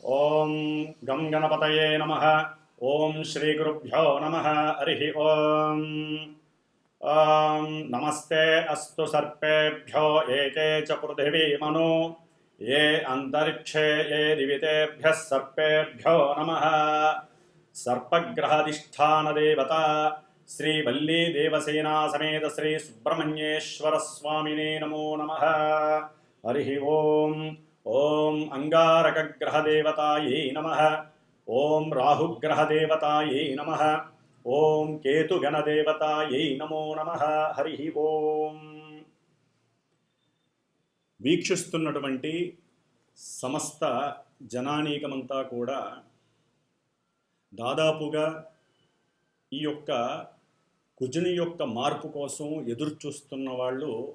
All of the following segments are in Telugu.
ఓం గం గణపతయే నమ ఓం శ్రీగురుభ్యో నమ హరి ఓం ఓం నమస్తే అస్తు సర్పేభ్యో ఏకే చ పృథివీమను ఏ అంతరిక్షే ఏ దివితేభ్యः సర్పేభ్యో నమ సర్పగ్రహాధిష్టానదేవత శ్రీ వల్లీ దేవసేనా సమేత శ్రీ ఓం ఓం అంగారకగ్రహదేవతాయై నమ. ఓం రాహుగ్రహదేవతాయై నమ. ఓం కేతుగణదేవతాయై నమో నమ. హరి ఓం. వీక్షిస్తున్నటువంటి సమస్త జనానీకమంతా కూడా దాదాపుగా ఈ యొక్క కుజుని యొక్క మార్పు కోసం ఎదురు చూస్తున్న వాళ్ళు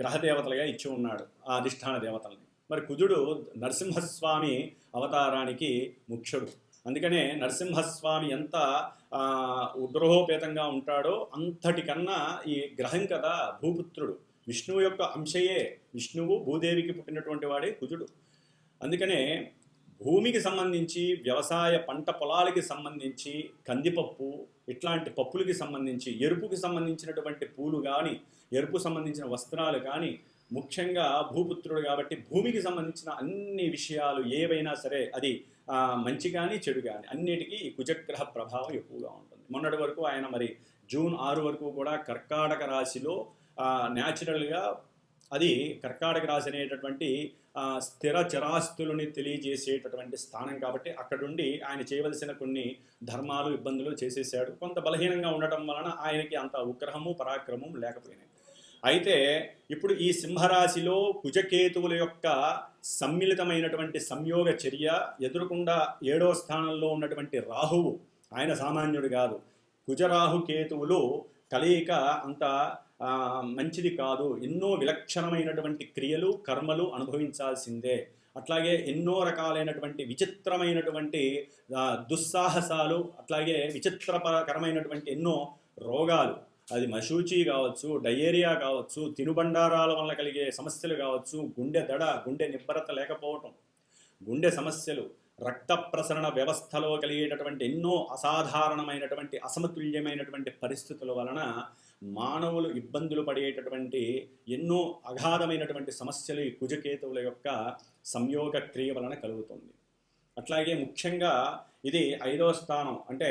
గ్రహదేవతలుగా ఇచ్చి ఉన్నాడు ఆ అధిష్టాన దేవతల్ని. మరి కుజుడు నరసింహస్వామి అవతారానికి ముఖ్యుడు. అందుకనే నరసింహస్వామి ఎంత ఉగ్రహోపేతంగా ఉంటాడో అంతటికన్నా ఈ గ్రహం కదా భూపుత్రుడు. విష్ణువు యొక్క అంశయే. విష్ణువు భూదేవికి పుట్టినటువంటి వాడే కుజుడు. అందుకనే భూమికి సంబంధించి వ్యవసాయ పంట పొలాలకి సంబంధించి కందిపప్పు ఇట్లాంటి పప్పులకి సంబంధించి ఎరుపుకి సంబంధించినటువంటి పూలు కానీ ఎరుపు సంబంధించిన వస్త్రాలు కానీ ముఖ్యంగా భూపుత్రుడు కాబట్టి భూమికి సంబంధించిన అన్ని విషయాలు ఏవైనా సరే అది మంచి కానీ చెడు కానీ అన్నిటికీ ఈ కుజగ్రహ ప్రభావం ఎక్కువగా ఉంటుంది. మొన్నటి వరకు ఆయన మరి జూన్ ఆరు వరకు కూడా కర్కాటక రాశిలో న్యాచురల్గా అది కర్కాటక రాశి అనేటటువంటి స్థిర చరాస్తులని తెలియజేసేటటువంటి స్థానం కాబట్టి అక్కడుండి ఆయన చేయవలసిన కొన్ని ధర్మాలు ఇబ్బందులు చేసేసాడు. కొంత బలహీనంగా ఉండటం వలన ఆయనకి అంత ఉగ్రహము పరాక్రమం లేకపోయినాయి. అయితే ఇప్పుడు ఈ సింహరాశిలో కుజకేతువుల యొక్క సమ్మిళితమైనటువంటి సంయోగ చర్య ఎదురుకుండా ఏడో స్థానంలో ఉన్నటువంటి రాహువు ఆయన సామాన్యుడు కాదు. కుజరాహు కేతువులు కలయిక అంత మంచిది కాదు. ఎన్నో విలక్షణమైనటువంటి క్రియలు కర్మలు అనుభవించాల్సిందే. అట్లాగే ఎన్నో రకాలైనటువంటి విచిత్రమైనటువంటి దుస్సాహసాలు అట్లాగే విచిత్రకరమైనటువంటి ఎన్నో రోగాలు. అది మశూచి కావచ్చు డయేరియా కావచ్చు తినుబండారాల వల్ల కలిగే సమస్యలు కావచ్చు గుండె దడ గుండె నిబ్బరత లేకపోవటం గుండె సమస్యలు రక్త ప్రసరణ వ్యవస్థలో కలిగేటటువంటి ఎన్నో అసాధారణమైనటువంటి అసమతుల్యమైనటువంటి పరిస్థితుల వలన మానవులు ఇబ్బందులు పడేటటువంటి ఎన్నో అగాధమైనటువంటి సమస్యలు ఈ కుజకేతువుల యొక్క సంయోగ క్రియ వలన కలుగుతుంది. అట్లాగే ముఖ్యంగా ఇది ఐదో స్థానం. అంటే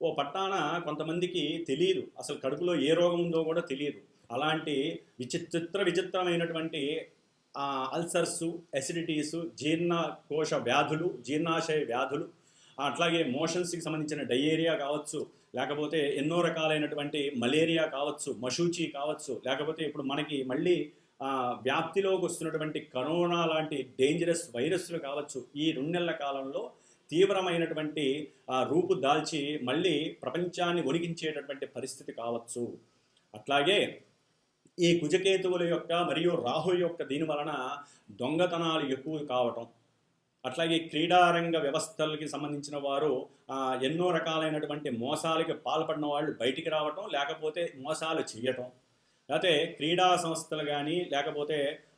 ఓ పట్టాన కొంతమందికి తెలియదు అసలు కడుపులో ఏ రోగం ఉందో కూడా తెలియదు అలాంటి విచిత్ర విచిత్రమైనటువంటి ఆ, అల్సర్సు ఎసిడిటీసు జీర్ణకోశ వ్యాధులు జీర్ణాశయ వ్యాధులు అట్లాగే మోషన్స్కి సంబంధించిన డయేరియా కావచ్చు లేకపోతే ఎన్నో రకాలైనటువంటి మలేరియా కావచ్చు మషూచి కావచ్చు లేకపోతే ఇప్పుడు మనకి మళ్ళీ వ్యాప్తిలోకి వస్తున్నటువంటి కరోనా లాంటి డేంజరస్ వైరస్లు కావచ్చు ఈ రెండు నెలల కాలంలో తీవ్రమైనటువంటి ఆ, రూపు దాల్చి మళ్ళీ ప్రపంచాన్ని వణికించేటటువంటి పరిస్థితి కావచ్చు. అట్లాగే ఈ కుజకేతువుల యొక్క మరియు రాహు యొక్క దీని వలన దొంగతనాలు ఎక్కువ కావటం. అట్లాగే క్రీడారంగ వ్యవస్థలకి సంబంధించిన వారు ఎన్నో రకాలైనటువంటి మోసాలకి పాల్పడిన వాళ్ళు బయటికి రావటం లేకపోతే మోసాలు చేయటం. లేకపోతే క్రీడా సంస్థలు కానీ లేకపోతే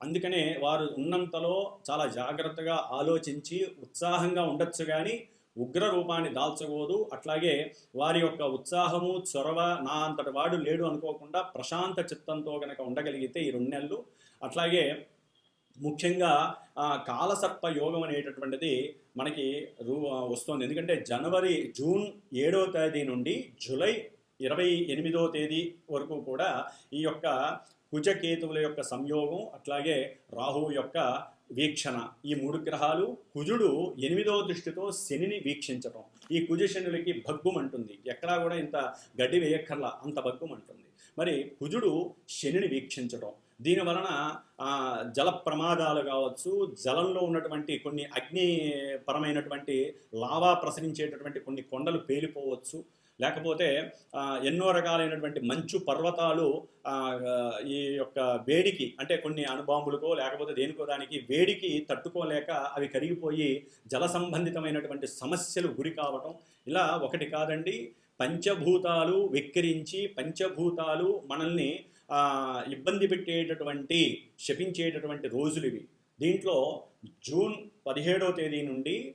అందుకనే వారు ఉన్నంతలో చాలా జాగ్రత్తగా ఆలోచించి ఉత్సాహంగా ఉండొచ్చు కానీ ఉగ్ర రూపాన్ని దాల్చకూడదు. అట్లాగే వారి యొక్క ఉత్సాహము చొరవ నా అంతటి వాడు లేడు అనుకోకుండా ప్రశాంత చిత్తంతో కనుక ఉండగలిగితే ఈ రెండు నెలలు. అట్లాగే ముఖ్యంగా కాలసర్ప యోగం అనేటటువంటిది మనకి రూ వస్తుంది. ఎందుకంటే జనవరి జూన్ ఏడవ తేదీ నుండి జూలై ఇరవై ఎనిమిదో తేదీ వరకు కూడా ఈ యొక్క కుజకేతువుల యొక్క సంయోగం అట్లాగే రాహువు యొక్క వీక్షణ. ఈ మూడు గ్రహాలు కుజుడు ఎనిమిదో దృష్టితో శనిని వీక్షించటం. ఈ కుజ శనులకి భగ్గుమంటుంది ఎక్కడా కూడా ఇంత గడ్డి వేయక్కర్లా అంత భగ్గుమంటుంది మరి కుజుడు శనిని వీక్షించటం. దీని వలన జల ప్రమాదాలు కావచ్చు జలంలో ఉన్నటువంటి కొన్ని అగ్నిపరమైనటువంటి లావా ప్రసరించేటటువంటి కొన్ని కొండలు పేలిపోవచ్చు. లేకపోతే ఎన్నో రకాలైనటువంటి మంచు పర్వతాలు ఈ యొక్క వేడికి అంటే కొన్ని అణుబాంబులకో లేకపోతే దేనికో దానికి వేడికి తట్టుకోలేక అవి కరిగిపోయి జల సంబంధితమైనటువంటి సమస్యలు గురి కావటం. ఇలా ఒకటి కాదండి. పంచభూతాలు వెక్కిరించి పంచభూతాలు మనల్ని ఇబ్బంది పెట్టేటటువంటి శపించేటటువంటి రోజులు ఇవి. దీంట్లో జూన్ పదిహేడవ తేదీ నుండి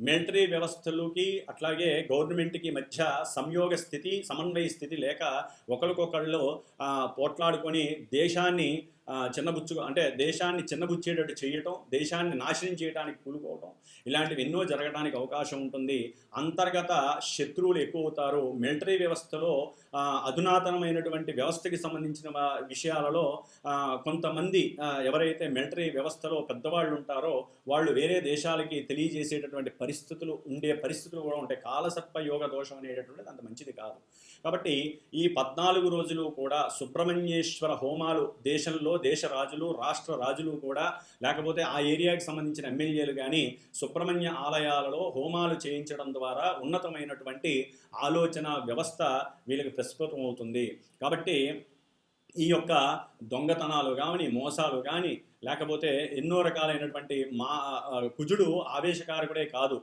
మిలిటరీ వ్యవస్థలకి అట్లాగే గవర్నమెంట్కి మధ్య సంయోగ స్థితి సమన్వయ స్థితి లేక ఒకరికొకళ్ళు పోట్లాడుకొని దేశాన్ని చిన్నబుచ్చు అంటే దేశాన్ని చిన్నబుచ్చేటట్టు చేయటం దేశాన్ని నాశనం చేయడానికి కూలుకోవటం ఇలాంటివి ఎన్నో జరగడానికి అవకాశం ఉంటుంది. అంతర్గత శత్రువులు ఎక్కువ అవుతారు మిలిటరీ వ్యవస్థలో అధునాతనమైనటువంటి వ్యవస్థకి సంబంధించిన విషయాలలో కొంతమంది ఎవరైతే మిలిటరీ వ్యవస్థలో పెద్దవాళ్ళు ఉంటారో వాళ్ళు వేరే దేశాలకి తెలియజేసేటటువంటి పరిస్థితులు ఉండే పరిస్థితులు కూడా ఉంటాయి. కాలసర్ప యోగ దోషం అనేటటువంటిది అంత మంచిది కాదు. కాబట్టి ఈ పద్నాలుగు రోజులు కూడా సుబ్రహ్మణ్యేశ్వర హోమాలు దేశంలో దేశ రాజులు రాష్ట్ర రాజులు కూడా లేకపోతే ఆ ఏరియాకి సంబంధించిన ఎమ్మెల్యేలు కానీ సుబ్రహ్మణ్య ఆలయాలలో హోమాలు చేయించడం ద్వారా ఉన్నతమైనటువంటి ఆలోచన వ్యవస్థ వీళ్ళకి ప్రస్ఫుటం అవుతుంది. కాబట్టి ఈ యొక్క దొంగతనాలు కానీ మోసాలు కానీ లేకపోతే ఎన్నో రకాలైనటువంటి మా కుజుడు ఆవేశకారకుడే కాదు.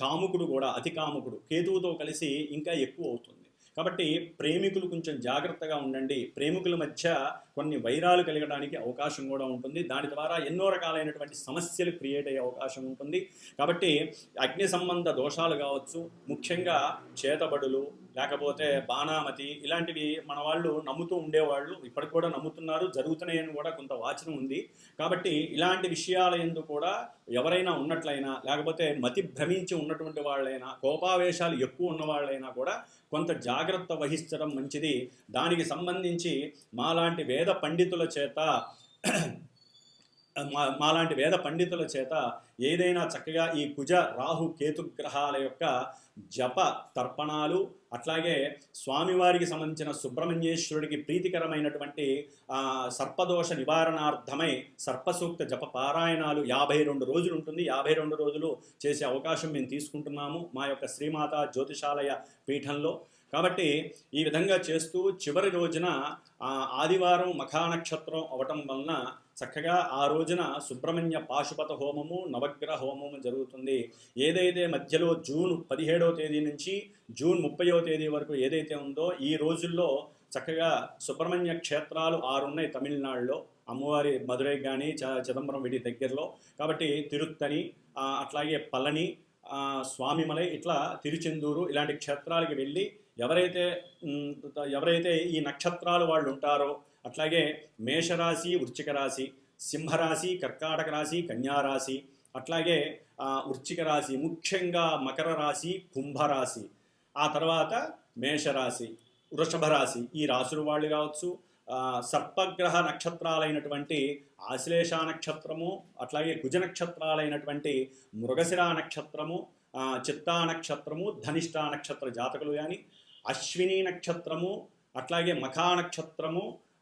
కాముకుడు కూడా అతి కాముకుడు కేతువుతో కలిసి ఇంకా ఎక్కువ అవుతుంది. కాబట్టి ప్రేమికులు కొంచెం జాగ్రత్తగా ఉండండి. ప్రేమికుల మధ్య కొన్ని వైరాలు కలగడానికి అవకాశం కూడా ఉంటుంది. దాని ద్వారా ఎన్నో రకాలైనటువంటి సమస్యలు క్రియేట్ అయ్యే అవకాశం ఉంటుంది. కాబట్టి అగ్ని సంబంధ దోషాలు కావచ్చు ముఖ్యంగా చేతబడులు లేకపోతే బాణామతి ఇలాంటివి మన వాళ్ళు నమ్ముతూ ఉండేవాళ్ళు ఇప్పటికి కూడా నమ్ముతున్నారు జరుగుతున్నాయని కూడా కొంత వాచనం ఉంది. కాబట్టి ఇలాంటి విషయాల ఎందు కూడా ఎవరైనా ఉన్నట్లయినా లేకపోతే మతి భ్రమించి ఉన్నటువంటి వాళ్ళైనా కోపావేశాలు ఎక్కువ ఉన్నవాళ్ళైనా కూడా కొంత జాగ్రత్త వహించడం మంచిది. దానికి సంబంధించి మాలాంటి వేద పండితుల చేత మా మాలాంటి వేద పండితుల చేత ఏదైనా చక్కగా ఈ కుజ రాహు కేతు గ్రహాల యొక్క జప తర్పణాలు అట్లాగే స్వామివారికి సంబంధించిన సుబ్రహ్మణ్యేశ్వరుడికి ప్రీతికరమైనటువంటి సర్పదోష నివారణార్థమై సర్పసూక్త జప పారాయణాలు యాభై రెండు రోజులు ఉంటుంది. యాభై రెండు రోజులు చేసే అవకాశం మేము తీసుకుంటున్నాము మా యొక్క శ్రీమాత జ్యోతిషాలయ పీఠంలో. కాబట్టి ఈ విధంగా చేస్తూ చివరి రోజున ఆదివారం మఖానక్షత్రం అవటం వలన చక్కగా ఆ రోజున సుబ్రహ్మణ్య పాశుపత హోమము నవగ్రహ హోమము జరుగుతుంది. ఏదైతే మధ్యలో జూన్ పదిహేడవ తేదీ నుంచి జూన్ ముప్పైవ తేదీ వరకు ఏదైతే ఉందో ఈ రోజుల్లో చక్కగా సుబ్రహ్మణ్య క్షేత్రాలు ఆరున్నాయి తమిళనాడులో. అమ్మవారి మధురై కానీ చ చిదంబరం వీటి దగ్గరలో. కాబట్టి తిరుత్తని అట్లాగే పళని స్వామిమలై ఇట్లా తిరుచెందూరు ఇలాంటి క్షేత్రాలకి వెళ్ళి ఎవరైతే ఎవరైతే ఈ నక్షత్రాలు వాళ్ళు ఉంటారో అట్లాగే మేషరాశి వృశ్చిక రాశి సింహరాశి కర్కాటక రాశి కన్యారాశి అట్లాగే వృశ్చిక రాశి ముఖ్యంగా మకర రాశి కుంభరాశి ఆ తర్వాత మేషరాశి వృషభ రాశి ఈ రాశుల వాళ్ళు కావచ్చు సర్పగ్రహ నక్షత్రాలైనటువంటి ఆశ్లేష నక్షత్రము అట్లాగే కుజ నక్షత్రాలైనటువంటి మృగశిర నక్షత్రము చిత్తా నక్షత్రము ధనిష్ట నక్షత్ర జాతకులు కానీ అశ్విని నక్షత్రము అట్లాగే మఖా నక్షత్రము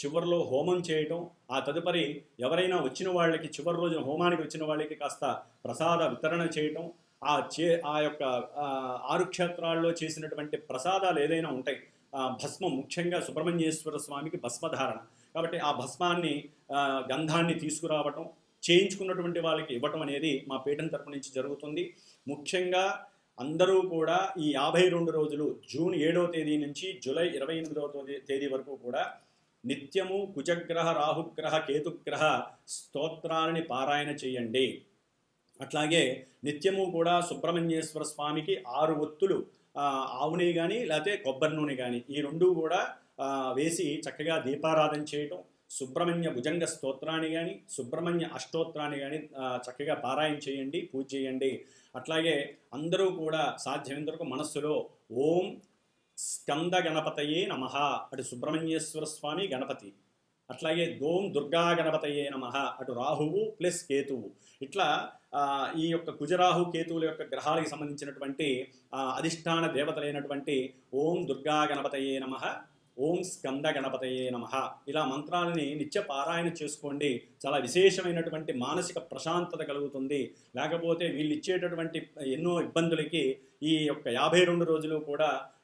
చివరిలో హోమం చేయటం ఆ తదుపరి ఎవరైనా వచ్చిన వాళ్ళకి చివరి రోజున హోమానికి వచ్చిన వాళ్ళకి కాస్త ప్రసాద వితరణ చేయటం ఆ చే ఆ యొక్క ఆరు క్షేత్రాల్లో చేసినటువంటి ప్రసాదాలు ఏదైనా ఉంటాయి ఆ, భస్మం ముఖ్యంగా సుబ్రహ్మణ్యేశ్వర స్వామికి భస్మధారణ. కాబట్టి ఆ భస్మాన్ని గంధాన్ని తీసుకురావటం చేయించుకున్నటువంటి వాళ్ళకి ఇవ్వటం అనేది మా పీఠం తరపు నుంచి జరుగుతుంది. ముఖ్యంగా అందరూ కూడా ఈ యాభై రెండు రోజులు జూన్ ఏడవ తేదీ నుంచి జూలై ఇరవై ఎనిమిదవ తేదీ- తేదీ వరకు కూడా నిత్యము కుజగ్రహ రాహుగ్రహ కేతుగ్రహ స్తోత్రాలని పారాయణ చేయండి. అట్లాగే నిత్యము కూడా సుబ్రహ్మణ్యేశ్వర స్వామికి ఆరు ఒత్తులు ఆవుని ఆవు నెయ్యి కానీ లేకపోతే కొబ్బరి నూనె కానీ ఈ రెండు కూడా వేసి చక్కగా దీపారాధన చేయటం సుబ్రహ్మణ్య భుజంగ స్తోత్రాన్ని కానీ సుబ్రహ్మణ్య అష్టోత్రాన్ని కానీ చక్కగా పారాయణ చేయండి పూజ చేయండి. అట్లాగే అందరూ కూడా సాధ్యమైనంత వరకు మనస్సులో ఓం స్కంద గణపతయే నమ అటు సుబ్రహ్మణ్యేశ్వర స్వామి గణపతి అట్లాగే దోం దుర్గా గణపతయే నమ అటు రాహువు ప్లస్ కేతువు. ఇట్లా ఈ యొక్క కుజరాహు కేతువుల యొక్క గ్రహాలకు సంబంధించినటువంటి అధిష్టాన దేవతలైనటువంటి ఓం దుర్గా గణపతయే నమ ఓం స్కంద గణపతయే నమ. ఇలా మంత్రాలని నిత్య పారాయణ చేసుకోండి. చాలా విశేషమైనటువంటి మానసిక ప్రశాంతత కలుగుతుంది. లేకపోతే వీళ్ళు ఇచ్చేటటువంటి ఎన్నో ఇబ్బందులకి ఈ యొక్క యాభై రెండు రోజులు కూడా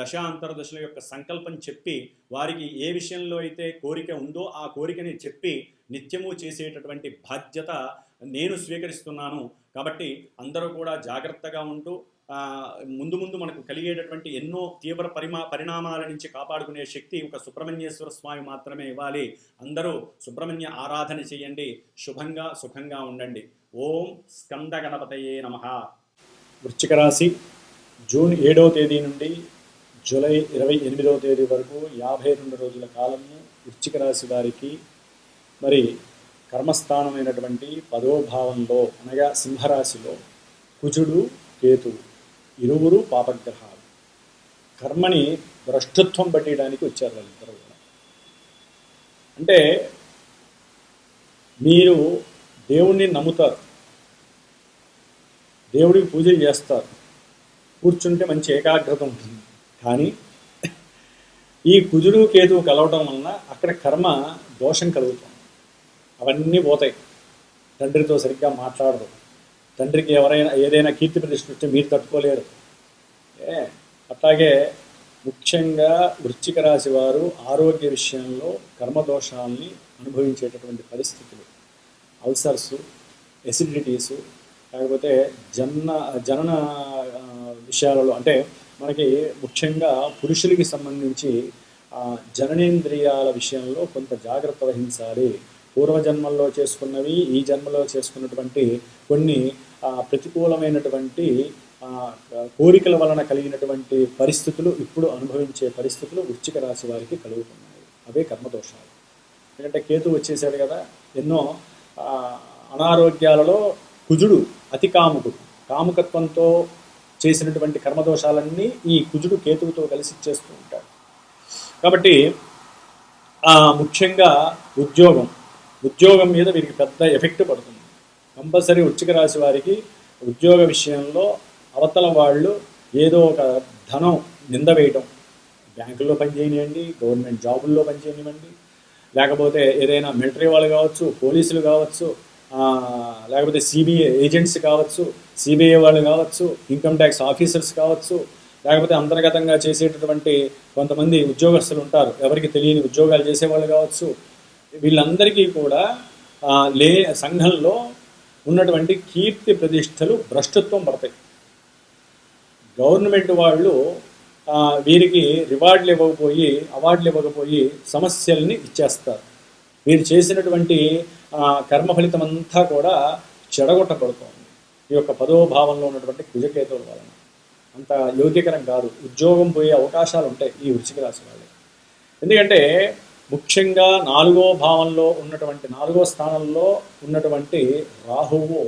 దశాంతరదశల యొక్క సంకల్పం చెప్పి వారికి ఏ విషయంలో అయితే కోరిక ఉందో ఆ కోరికని చెప్పి నిత్యము చేసేటటువంటి బాధ్యత నేను స్వీకరిస్తున్నాను. కాబట్టి అందరూ కూడా జాగ్రత్తగా ఉంటూ ముందు ముందు మనకు కలిగేటటువంటి ఎన్నో తీవ్ర పరిమా పరిణామాల నుంచి కాపాడుకునే శక్తి ఒక సుబ్రహ్మణ్యేశ్వర స్వామి మాత్రమే ఇవ్వాలి. అందరూ సుబ్రహ్మణ్య ఆరాధన చేయండి. శుభంగా సుఖంగా ఉండండి. ఓం స్కంద గణపతయే నమ. వృశ్చిక రాశి జూన్ ఏడవ తేదీ నుండి జూలై ఇరవై ఎనిమిదవ తేదీ వరకు యాభై రెండు రోజుల కాలము వృశ్చిక రాశి వారికి మరి కర్మస్థానమైనటువంటి పదో భావంలో అనగా సింహరాశిలో కుజుడు కేతువు ఇరువురు పాపగ్రహాలు. కర్మని భ్రష్టత్వం పట్టేయడానికి వచ్చారు వాళ్ళిద్దరు కూడా. అంటే మీరు దేవుణ్ణి నమ్ముతారు. దేవుడికి పూజలు చేస్తారు. కూర్చుంటే మంచి ఏకాగ్రత ఉంటుంది. కానీ ఈ కుజుడు కేతువు కలవటం వలన అక్కడ కర్మ దోషం కలుగుతుంది. అవన్నీ పోతాయి. తండ్రితో సరిగ్గా మాట్లాడదు. తండ్రికి ఎవరైనా ఏదైనా కీర్తి ప్రతిష్ఠిస్తే మీరు తట్టుకోలేరు. ఏ అట్లాగే ముఖ్యంగా వృశ్చిక రాశి వారు ఆరోగ్య విషయంలో కర్మదోషాలని అనుభవించేటటువంటి పరిస్థితులు. అల్సర్స్ ఎసిడిటీసు లేకపోతే జన్న జనన విషయాలలో అంటే మనకి ముఖ్యంగా పురుషులకి సంబంధించి జననేంద్రియాల విషయంలో కొంత జాగ్రత్త వహించాలి. పూర్వజన్మల్లో చేసుకున్నవి ఈ జన్మలో చేసుకున్నటువంటి కొన్ని ప్రతికూలమైనటువంటి కోరికల వలన కలిగినటువంటి పరిస్థితులు ఇప్పుడు అనుభవించే పరిస్థితులు వృశ్చిక రాశి వారికి కలుగుతున్నాయి. అవే కర్మదోషాలు ఎందుకంటే కేతు వచ్చేసాడు కదా ఎన్నో అనారోగ్యాలలో కుజుడు అతి కాముకుడు. కాముకత్వంతో చేసినటువంటి కర్మదోషాలన్నీ ఈ కుజుడు కేతువుతో కలిసి ఇచ్చేస్తూ ఉంటాడు. కాబట్టి ఆ, ముఖ్యంగా ఉద్యోగం ఉద్యోగం మీద వీరికి పెద్ద ఎఫెక్ట్ పడుతుంది. కంపల్సరీ ఉచ్చిక రాశి వారికి ఉద్యోగ విషయంలో అవతల వాళ్ళు ఏదో ఒక ధనం నింద వేయటం. బ్యాంకుల్లో పనిచేయనివ్వండి గవర్నమెంట్ జాబుల్లో పనిచేయనివ్వండి లేకపోతే ఏదైనా మిలిటరీ వాళ్ళు కావచ్చు పోలీసులు కావచ్చు లేకపోతే సిబిఐ ఏజెంట్స్ కావచ్చు సిబిఐ వాళ్ళు కావచ్చు ఇన్కమ్ ట్యాక్స్ ఆఫీసర్స్ కావచ్చు లేకపోతే అంతర్గతంగా చేసేటటువంటి కొంతమంది ఉద్యోగస్తులు ఉంటారు. ఎవరికి తెలియని ఉద్యోగాలు చేసేవాళ్ళు కావచ్చు. వీళ్ళందరికీ కూడా లే సంఘంలో ఉన్నటువంటి కీర్తి ప్రతిష్టలు భ్రష్టత్వం పడతాయి. గవర్నమెంట్ వాళ్ళు వీరికి రివార్డులు ఇవ్వకపోయి అవార్డులు ఇవ్వకపోయి సమస్యల్ని ఇచ్చేస్తారు. వీరు చేసినటువంటి కర్మ ఫలితం అంతా కూడా చెడగొట్టబడుతోంది. ఈ యొక్క పదో భావంలో ఉన్నటువంటి కుజకేతువుల వలన. అంత యోగ్యకరం కాదు. ఉద్యోగం పోయే అవకాశాలు ఉంటాయి ఈ వృశ్చిక రాశి వాళ్ళు ఎందుకంటే ముఖ్యంగా నాలుగో భావంలో ఉన్నటువంటి నాలుగో స్థానంలో ఉన్నటువంటి రాహువు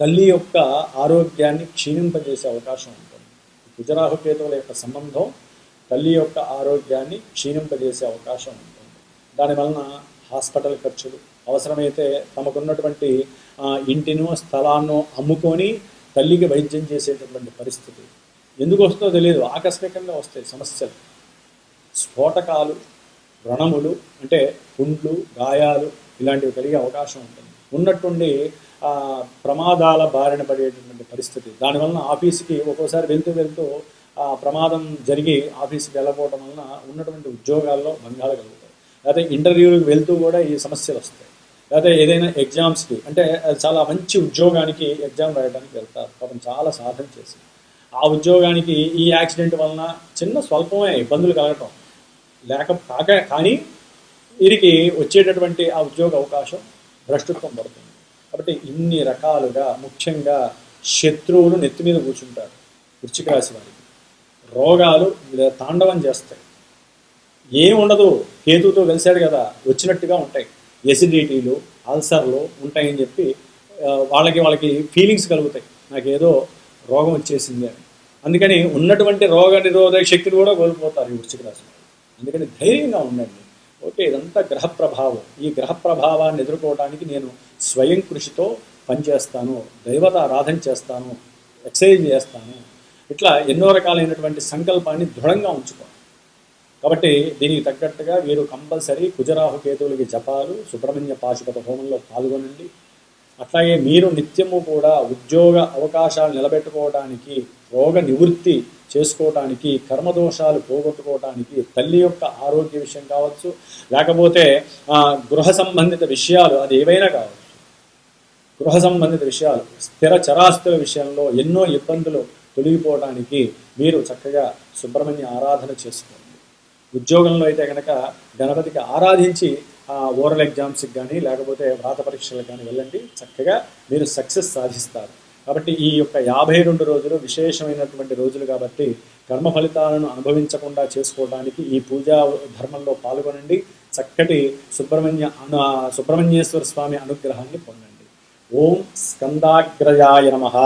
తల్లి యొక్క ఆరోగ్యాన్ని క్షీణింపజేసే అవకాశం ఉంటుంది. గుజరాహుకేతువుల యొక్క సంబంధం తల్లి యొక్క ఆరోగ్యాన్ని క్షీణింపజేసే అవకాశం ఉంటుంది. దాని వలన హాస్పిటల్ ఖర్చులు అవసరమైతే తమకున్నటువంటి ఇంటినో స్థలాన్నో అమ్ముకొని తల్లికి వైద్యం చేసేటటువంటి పరిస్థితి. ఎందుకు వస్తుందో తెలియదు. ఆకస్మికంగా వస్తాయి సమస్యలు. స్ఫోటకాలు వ్రణములు అంటే పుండ్లు గాయాలు ఇలాంటివి కలిగే అవకాశం ఉంటుంది. ఉన్నట్టుండి ప్రమాదాల బారిన పడేటటువంటి పరిస్థితి. దానివలన ఆఫీస్కి ఒక్కోసారి వెళ్తూ వెళ్తూ ప్రమాదం జరిగి ఆఫీస్కి వెళ్ళకపోవడం వలన ఉన్నటువంటి ఉద్యోగాల్లో భంగాలు కలుగుతాయి. లేకపోతే ఇంటర్వ్యూలకు వెళ్తూ కూడా ఈ సమస్యలు వస్తాయి. లేకపోతే ఏదైనా ఎగ్జామ్స్కి అంటే చాలా మంచి ఉద్యోగానికి ఎగ్జామ్ రాయడానికి వెళ్తారు. పాపం చాలా సాధన చేసి ఆ ఉద్యోగానికి ఈ యాక్సిడెంట్ వలన చిన్న స్వల్పమే ఇబ్బందులు కలగటం లేక కాక కానీ వీరికి వచ్చేటటువంటి ఆ ఉద్యోగ అవకాశం భ్రష్టత్వం పడుతుంది. కాబట్టి ఇన్ని రకాలుగా ముఖ్యంగా శత్రువులు నెత్తి మీద కూర్చుంటారు. వృచ్చిక రాశి వారికి. రోగాలు తాండవం చేస్తాయి. ఏం ఉండదు. కేతుతో కలిశాడు కదా. వచ్చినట్టుగా ఉంటాయి. ఎసిడిటీలు అల్సర్లు ఉంటాయని చెప్పి వాళ్ళకి వాళ్ళకి ఫీలింగ్స్ కలుగుతాయి. నాకేదో రోగం వచ్చేసింది అని. అందుకని ఉన్నటువంటి రోగ నిరోధక శక్తిని కూడా కోల్పోతారు ఈ వృశ్చిక రాశి అందుకని ధైర్యంగా ఉండండి. ఓకే ఇదంతా గ్రహ ప్రభావం ఈ గ్రహ ప్రభావాన్ని ఎదుర్కోవడానికి నేను స్వయం కృషితో పనిచేస్తాను. దైవత ఆరాధన చేస్తాను. ఎక్సర్సైజ్ చేస్తాను. ఇట్లా ఎన్నో రకాలైనటువంటి సంకల్పాన్ని దృఢంగా ఉంచుకోవాలి. కాబట్టి దీనికి తగ్గట్టుగా వీరు కంపల్సరీ కుజరాహు కేతువులకి జపాలు సుబ్రహ్మణ్య పాశుపత హోమంలో పాల్గొనండి. అట్లాగే మీరు నిత్యము కూడా ఉద్యోగ అవకాశాలు నిలబెట్టుకోవడానికి రోగ నివృత్తి చేసుకోవటానికి కర్మదోషాలు పోగొట్టుకోవటానికి తల్లి యొక్క ఆరోగ్య విషయం కావచ్చు లేకపోతే గృహ సంబంధిత విషయాలు అది ఏవైనా కావచ్చు. గృహ సంబంధిత విషయాలు స్థిర చరాస్తుల విషయంలో ఎన్నో ఇబ్బందులు తొలగిపోవడానికి మీరు చక్కగా సుబ్రహ్మణ్య ఆరాధన చేసుకోండి. ఉద్యోగంలో అయితే కనుక గణపతికి ఆరాధించి ఆ ఓరల్ ఎగ్జామ్స్కి కానీ లేకపోతే వ్రాత పరీక్షలకు కానీ వెళ్ళండి. చక్కగా మీరు సక్సెస్ సాధిస్తారు. కాబట్టి ఈ యొక్క యాభై రెండు రోజులు విశేషమైనటువంటి రోజులు కాబట్టి కర్మ ఫలితాలను అనుభవించకుండా చేసుకోవడానికి ఈ పూజా ధర్మంలో పాల్గొనండి. చక్కటి సుబ్రహ్మణ్య అను సుబ్రహ్మణ్యేశ్వర స్వామి అనుగ్రహాన్ని పొందండి. ఓం స్కందాగ్రజాయ నమః.